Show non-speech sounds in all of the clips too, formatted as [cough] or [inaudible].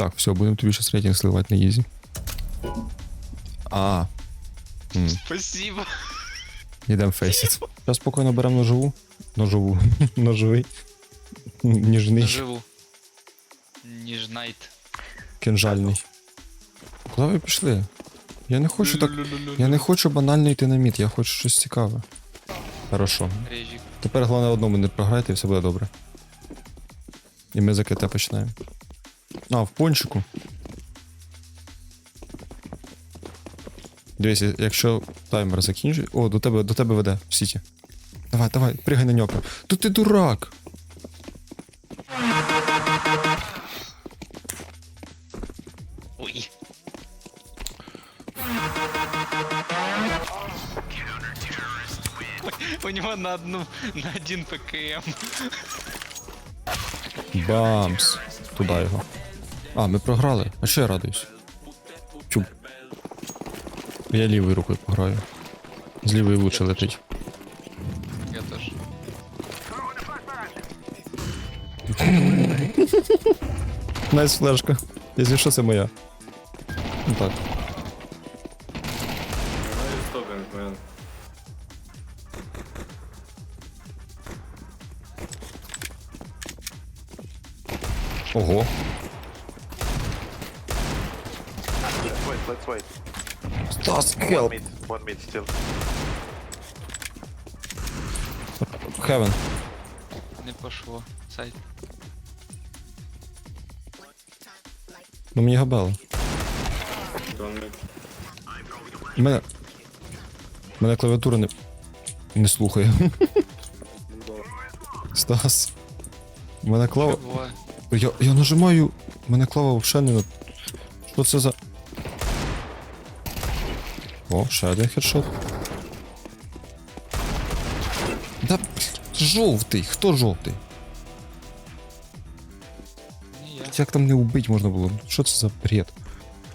Так, все, будемо тобі щас рейтинг сливати на ізі. А. М, Спасибо. Йдемо фейсит. Зараз спокійно беремо ножову. Ножову. Ножовий. Ніжний. Наживу. Ніжнайт. [laughs] Кинжальний. Куди ви пішли? Я не хочу так. Я не хочу банально йти на мід, я хочу щось цікаве. Хорошо. Режик. Тепер головне одному не програйте і все буде добре. І ми за КТ починаємо. А, в пончику. Дивись, якщо таймер закінчить. О, до тебе, до тебе веде в сіті. Давай, давай, пригай на нього. Тут ти дурак. Ой. У него на одну, на один ПКМ. Бамс. Туди його. А, ми програли. А що я радуюсь? Чуб. Я лівою рукою пограю. З лівої лучше летить. Я тоже. [laughs] Найс флешка. Якщо що, це моя. Ну так. Ого. Let's wait, wait. One mid, one mid still. Хевен. Не пошло. Сайт. Ну мені габело. Don't. Мене. Мене клавіатура не. Не слухає. [laughs] Стас. Мене клава. Я, я нажимаю. Мене клава взагалі не. на- Що це за. О, ще один хедшот. Да, жовтий. Хто жовтий? Як там не убить можна було? Що це за бред?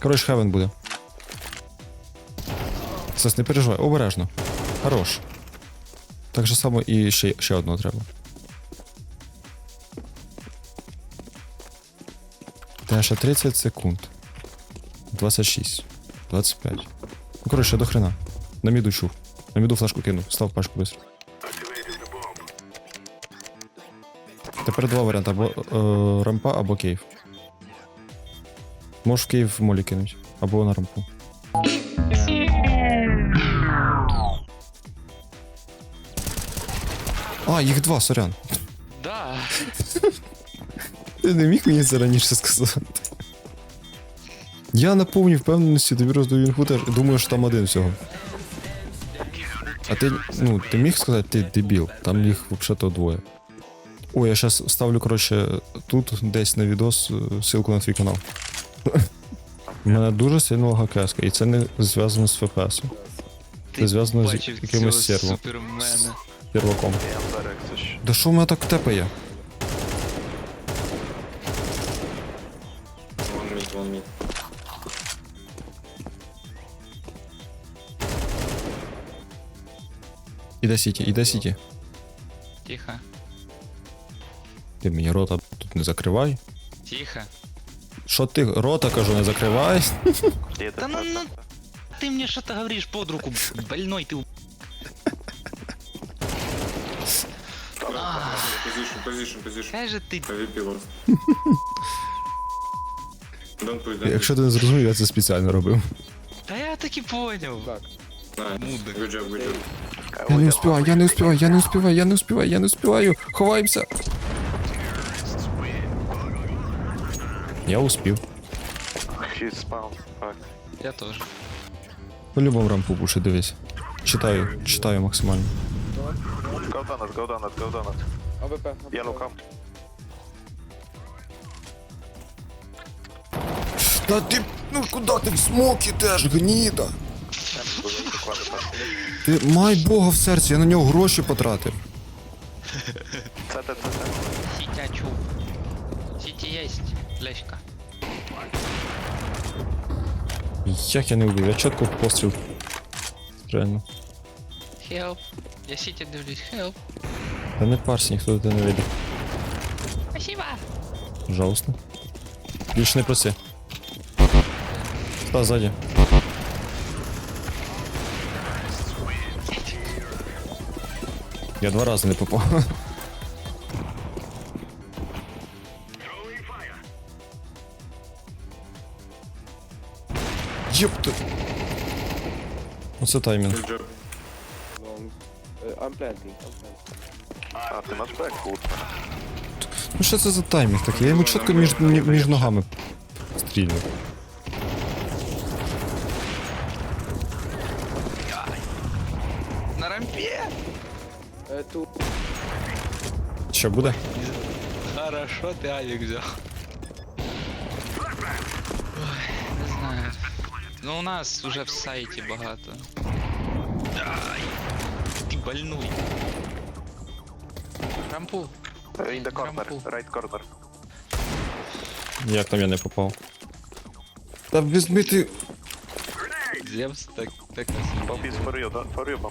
Коротше, хевен буде. Сес, не переживай, обережно. Хорош. Так же само і ще, ще одного треба. Та ще 30 секунд. 26. 25. Ну, коротше, до хрена. На міду чув. На міду флешку кинув. Став пачку быстро. Тепер два варіанти: або е, рампа, або кейв. Можеш в кейв молі кинуть. Або на рампу. А, їх два, сорян. Да. Ти не міг мені це раніше сказати. Я на повній впевненості тобі роздаю інфу теж. Думаю, що там один всього. А ти, ну, ти міг сказати, ти дебіл, там їх взагалі двоє. Ой, я зараз ставлю, коротше, тут десь на відос е, ссылку на твій канал. У мене дуже сильно лага кеска, і це не зв'язано з ФПС. Це зв'язано з якимось сервом. Push. Да що в мене так тепає? Іде сіті, іде сіті. Тихо. Ти мені рота тут не закривай. Тихо. Що ти рота кажу, не закривай? Yeah, Да that's ну, not- ну, ты мне что-то говоришь под руку, больной ты. Position, position, position. Какая же ты AVP lost. Don't push, don't Якщо ти не зрозумів, я це спеціально робив. Да я таки понял. push. Nice. Мудак. Good job, good job. Я не успіваю, я не успіваю, я не успіваю, я не успіваю, я не успіваю. Ховаємося. Я успів. Я тоже. По-любому рампу пуши, дивись. Читаю, читаю максимально. Go donut, go donut, go donut. Yellow come. Та ти, ну куди ти в смок ідеш, гніда? Ти май Бога в серці, я на нього гроші потратив. [laughs] Set it, set it. Ситячу. Сити есть. Флешка. Як я не вбив, я чітко в постріл. Реально. Help. Я сити дивлюсь. Help. Та не парся, ніхто до тебе не вийде. Спасибо. Пожалуйста. Більше не проси. Та ззаді. Я два рази не попав. Ёпта. Оце таймінг. А, ти наш бек. Ну що це за таймінг такий? Я йому чітко між, між ногами стрільну. Two. Що буде? Хорошо, ты авик взял. Ой, не знаю. Ну у нас уже в сайте багато. Ай, Ты больной. Рампу. In the corner, Рампу. right corner. Як там я не попав? Та візьми ти. Зевс так, так Bomb is for you, да? For you.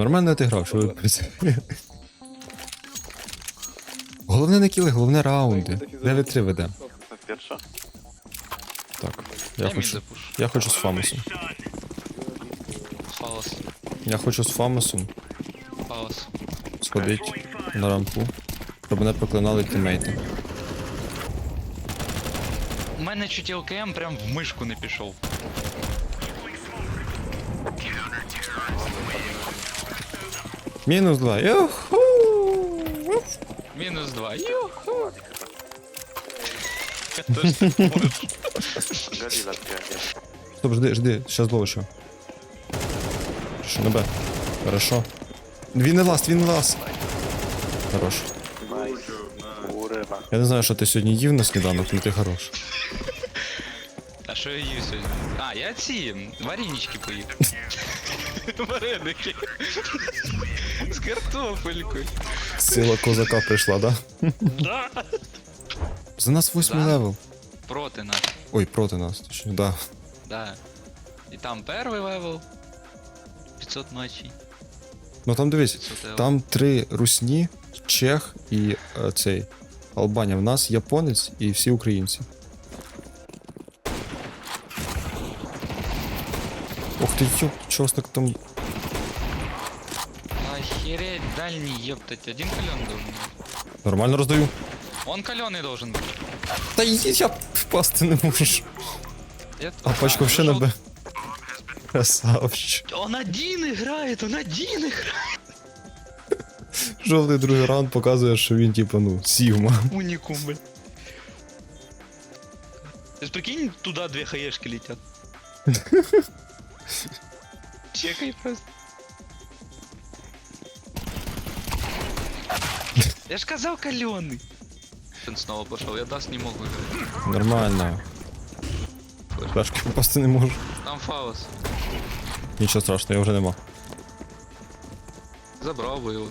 Нормально ти грав, що ви Головне не кіли, головне раунди. 9-3 веде. Перша. Так. Я мід хочу. Я хочу з Фамусом. Фаус. Я хочу з Фамусом Фаус. сходити на рампу. Щоб мене проклинали тімейти. У мене чуть ЛКМ прям в мишку не пішов. Мінус 2. Юху! Мінус два. Юху! Галіла тягне. Стоп, жди, жди, щас зловичу. Що на Б? Хорошо. Він не ласт, він не ласт. Хорош. Я не знаю, що ти сьогодні їв на сніданок, але ти хорош. А що я їв сьогодні? А, я ці варенички поїв. [laughs] Вареники. З картофелькою. Сила козака прийшла, да? Да. За нас восьмий Да. левел. Проти нас. Ой, проти нас, точніше, да. Да. І там перший левел. 500 матчей. Ну там дивись, 500 левел. там три русні, чех і е, цей. Албанія. В нас японець і всі українці. Ох ти йоп, чосник там. Охереть, дальний, ёптать, один каленый должен быть. Нормально роздаю. Он каленый должен быть. Та й- я впасти не можу. Я- А пачка ще на ну, Б. Красавчик. Он один играет, он один играет. Жовтий другий раунд показує, що він, типу, ну, Сігма. Уникум, блин. То есть прикинь, туда две хаешки летят. [laughs] Чекай просто. Я ж казал каленый. Он снова пошел, я даст не мог играть. Нормально. Флешки попасти не можу. Там фаус. Нічого страшного, я вже нема. Забрал бы его.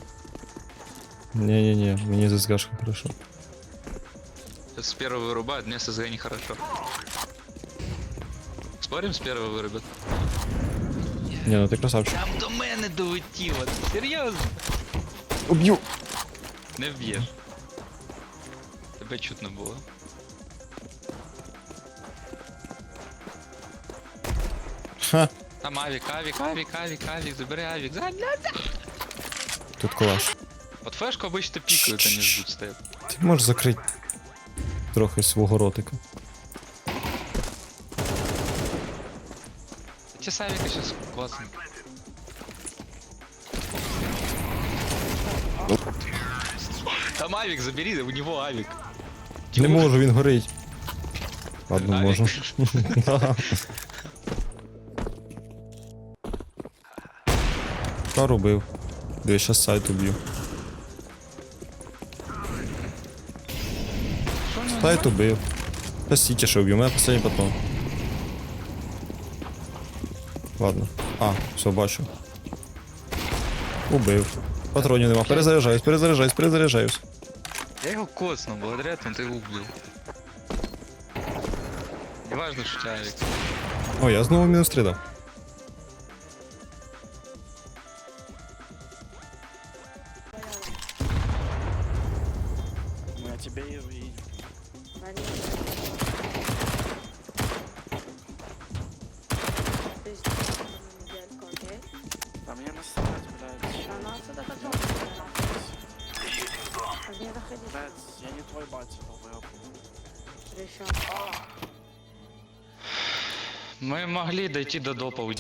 Ні-ні-ні, мені з СГшка хорошо. Сейчас с первого вырубают, мне с СГ нехорошо. Спорим, с первого вырубят? Ні, ну ти красавчик. Там до мене долетіло, серйозно? Уб'ю! Не вб'єш. Тебе чутно було. Ха! Там авік, авік, авік, авік, авік, забери авік. За- Тут колаш. От флешку обычно пікають, а не ждуть стоять. Ти можеш закрити трохи свого ротика. Ці з авіка сейчас класно. Там авік забери, у него авік. Не можу, він горить. Ладно, Авік. можу. [laughs] Да. Що робив? Дивись, щас сайт уб'ю. Сайт убив. Сейчас Сіті ще уб'ю, у мене останній патрон. Ладно. А, все, бачу. Убив. Патронів нема. Перезаряджаюсь, перезаряджаюсь, перезаряджаюсь. Я його коцнув, благодаря этому ти його вбив. Неважно, що чарик. О, я знову мінус 3 дав. Блядь, я не твой батя, долбоёб. Ми могли дойти до допа у